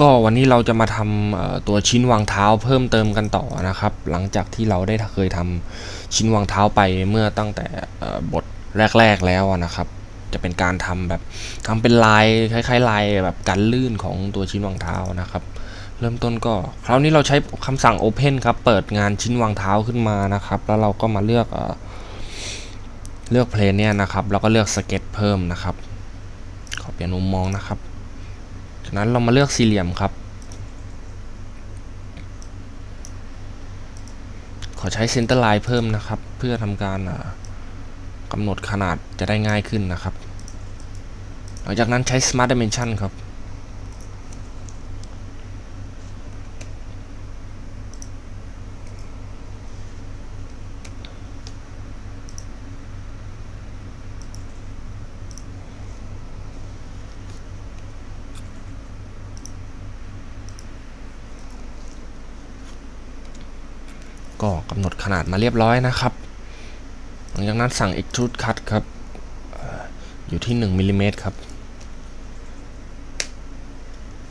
ก็วันนี้เราจะมาทำตัวชิ้นวางเท้าเพิ่มเติมกันต่อนะครับ หลังจากที่เราได้เคยทำชิ้นวางเท้าไปเมื่อตั้งแต่บทแรก ๆ แล้วนะครับ จะเป็นการทำแบบทำเป็นลายคล้ายๆลายแบบกันลื่นของตัวชิ้นวางเท้านะครับ เริ่มต้นก็คราวนี้เราใช้คำสั่ง Open ครับ เปิดงานชิ้นวางเท้าขึ้นมานะครับ แล้วเราก็มาเลือกเอเลือกเพลนเนี่ยนะครับ แล้วก็เลือกสเก็ตเพิ่มนะครับ ขอเปลี่ยนมุมมองนะครับ จากนั้นเรามาเลือกสี่เหลี่ยมครับ ขอใช้เซนเตอร์ไลน์เพิ่มนะครับ เพื่อทำการกำหนดขนาดจะได้ง่ายขึ้นนะครับ หลังจากนั้นใช้ Smart Dimension ครับ ก็กำหนดขนาดมาเรียบร้อยนะครับ หลังจากนั้นสั่ง extrude cut ครับอยู่ที่1มิลลิเมตรครับ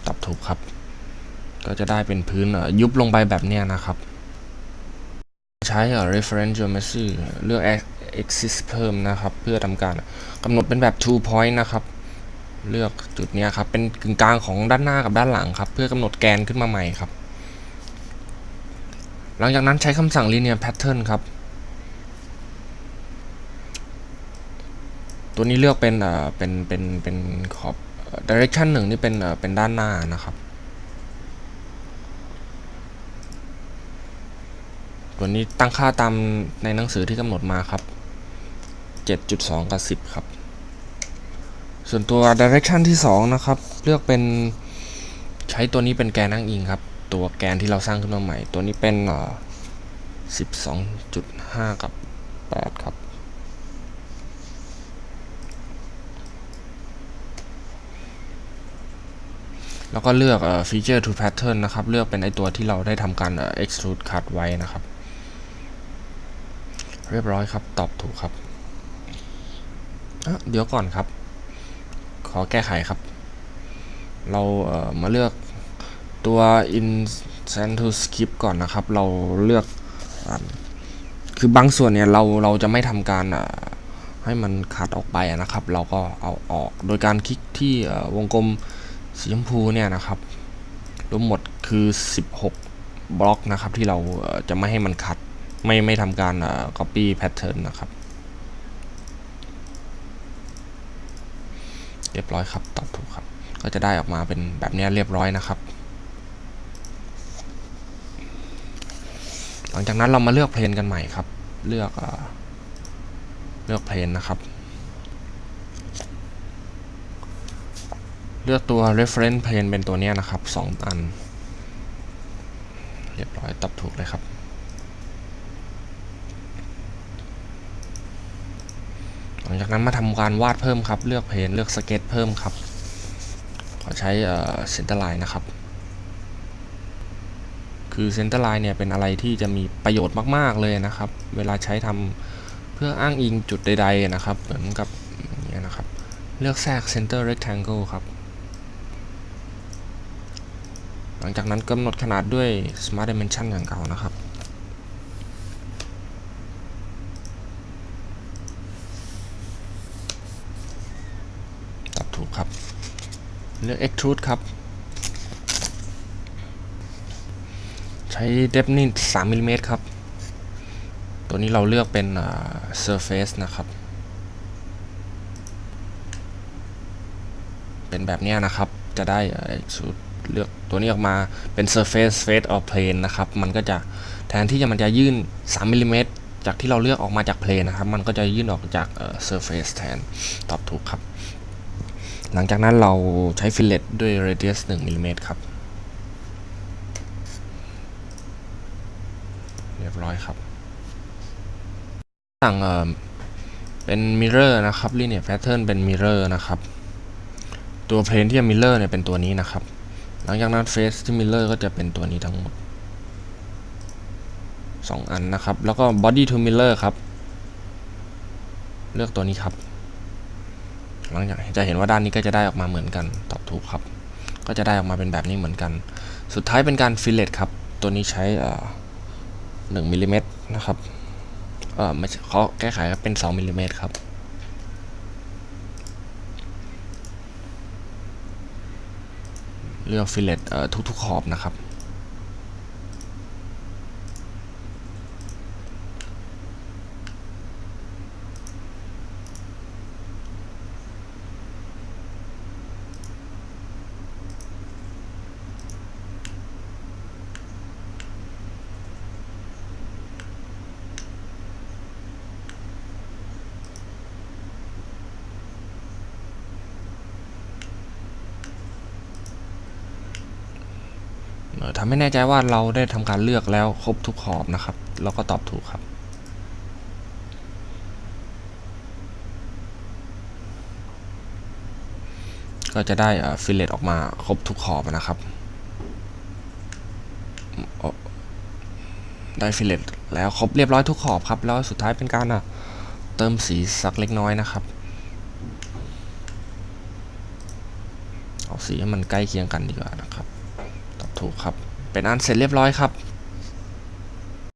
ตอบถูกครับ ก็จะได้เป็นพื้นยุบลงไปแบบนี้นะครับ ใช้อ่อ reference geometry เลือก axis เพิ่มนะครับ เพื่อทำการกำหนดเป็นแบบ two point นะครับ เลือกจุดนี้ครับ เป็นกึ่งกลางของด้านหน้ากับด้านหลังครับ เพื่อกำหนดแกนขึ้นมาใหม่ครับ หลังจากนั้นใช้คำสั่ง linear pattern ครับ ตัวนี้เลือกเป็นเอ่อเป็นเป็นเป็นขอบ direction หนึ่งนี่เป็นเอ่อเป็นด้านหน้านะครับ ตัวนี้ตั้งค่าตามในหนังสือที่กำหนดมาครับ 7.2 กับ 10 ครับ ส่วนตัว direction ที่ 2 นะครับ เลือกเป็นใช้ตัวนี้เป็นแกนอ้างอิงครับ ตัวแกนที่เราสร้างขึ้นมาใหม่ ตัวนี้เป็นเอ12.5กับ8ครับ แล้วก็เลือกเอ่อ feature to pattern นะครับ เลือกเป็นไอตัวที่เราได้ทำการเอ่อ extrude cut ไว้นะครับ เรียบร้อยครับ ตอบถูกครับ เดี๋ยวก่อนครับ ขอแก้ไขครับ เราเอ่อมาเลือก ตัว insert to skip ก่อนนะครับ เราเลือกอคือบางส่วนเนี่ยเราเราจะไม่ทำการให้มันคัดออกไปนะครับ เราก็เอาออกโดยการคลิกที่วงกลมสีชมพูเนี่ยนะครับรวมหมดคือ 16 บล็อกนะครับ ที่เราจะไม่ให้มันคัด ไม่ไม่ทำการ copy pattern นะครับ เรียบร้อยครับ ตอบถูกครับ ก็จะได้ออกมาเป็นแบบนี้เรียบร้อยนะครับ ลังจากนั้นเรามาเลือกเพลนกันใหม่ครับ เลือกเลือกเพลนนะครับ เลือกตัว reference plane เป็นตัวเนี้ยนะครับสองอัน เรียบร้อยตอบถูกเลยครับ หลังจากนั้นมาทำการวาดเพิ่มครับ เลือกเพลนเลือกสเก็ตเพิ่มครับ ขอใช้เซนเตอร์ไลน์นะครับ คือเซนเตอร์ไลน์เนี่ยเป็นอะไรที่จะมีประโยชน์มาก ๆ เลยนะครับ เวลาใช้ทำเพื่ออ้างอิงจุดใด ๆ นะครับ เหมือนกับเงี้ยนะครับ เลือกแทรก center rectangle ครับ หลังจากนั้นกำหนดขนาดด้วย smart dimension อย่างเก่านะครับตอบถูกครับ เลือก extrude ครับ ใช้ depth นี่3มิลลิเมตรครับ ตัวนี้เราเลือกเป็นอ่า surface นะครับ เป็นแบบนี้นะครับ จะได้เอ่อ extrude เลือกตัวนี้ออกมาเป็น surface face or plane นะครับ มันก็จะแทนที่จะมันจะยื่น 3มิลลิเมตรจากที่เราเลือกออกมาจาก plane นะครับ มันก็จะยื่นออกจากเอ่อ surface แทน ตอบถูกครับ หลังจากนั้นเราใช้ fillet ด้วย radius 1มิลลิเมตรครับ ร้อยครับ สั่งเอ่อเป็นมิเรอร์นะครับลิเนียแพทเทิร์นเป็นมิเรอร์นะครับ ตัวเพลนที่มิเรอร์เนี่ยเป็นตัวนี้นะครับ หลังจากนั้นเฟสที่มิเรอร์ก็จะเป็นตัวนี้ทั้งหมด 2 อันนะครับ แล้วก็บอดี้ทูมิเรอร์ครับ เลือกตัวนี้ครับ หลังจากจะเห็นว่าด้านนี้ก็จะได้ออกมาเหมือนกันตอบถูกครับ ก็จะได้ออกมาเป็นแบบนี้เหมือนกัน สุดท้ายเป็นการฟิลเลตครับ ตัวนี้ใช้ 1มิลลิเมตรนะครับเออไม่เขาแก้ไขเป็น2มิลลิเมตรครับเลือกฟิลเลตทุกๆขอบนะครับ ทำให้แน่ใจว่าเราได้ทำการเลือกแล้วครบทุกขอบนะครับแล้วก็ตอบถูกครับ ก็จะได้ฟิลเลตออกมาครบทุกขอบนะครับ ได้ฟิลเลตแล้วครบเรียบร้อยทุกขอบครับ แล้วสุดท้ายเป็นการเติมสีสักเล็กน้อยนะครับเอาสีให้มันใกล้เคียงกันดีกว่านะครับ ตอบถูกครับ เป็นอันเสร็จเรียบร้อยครับ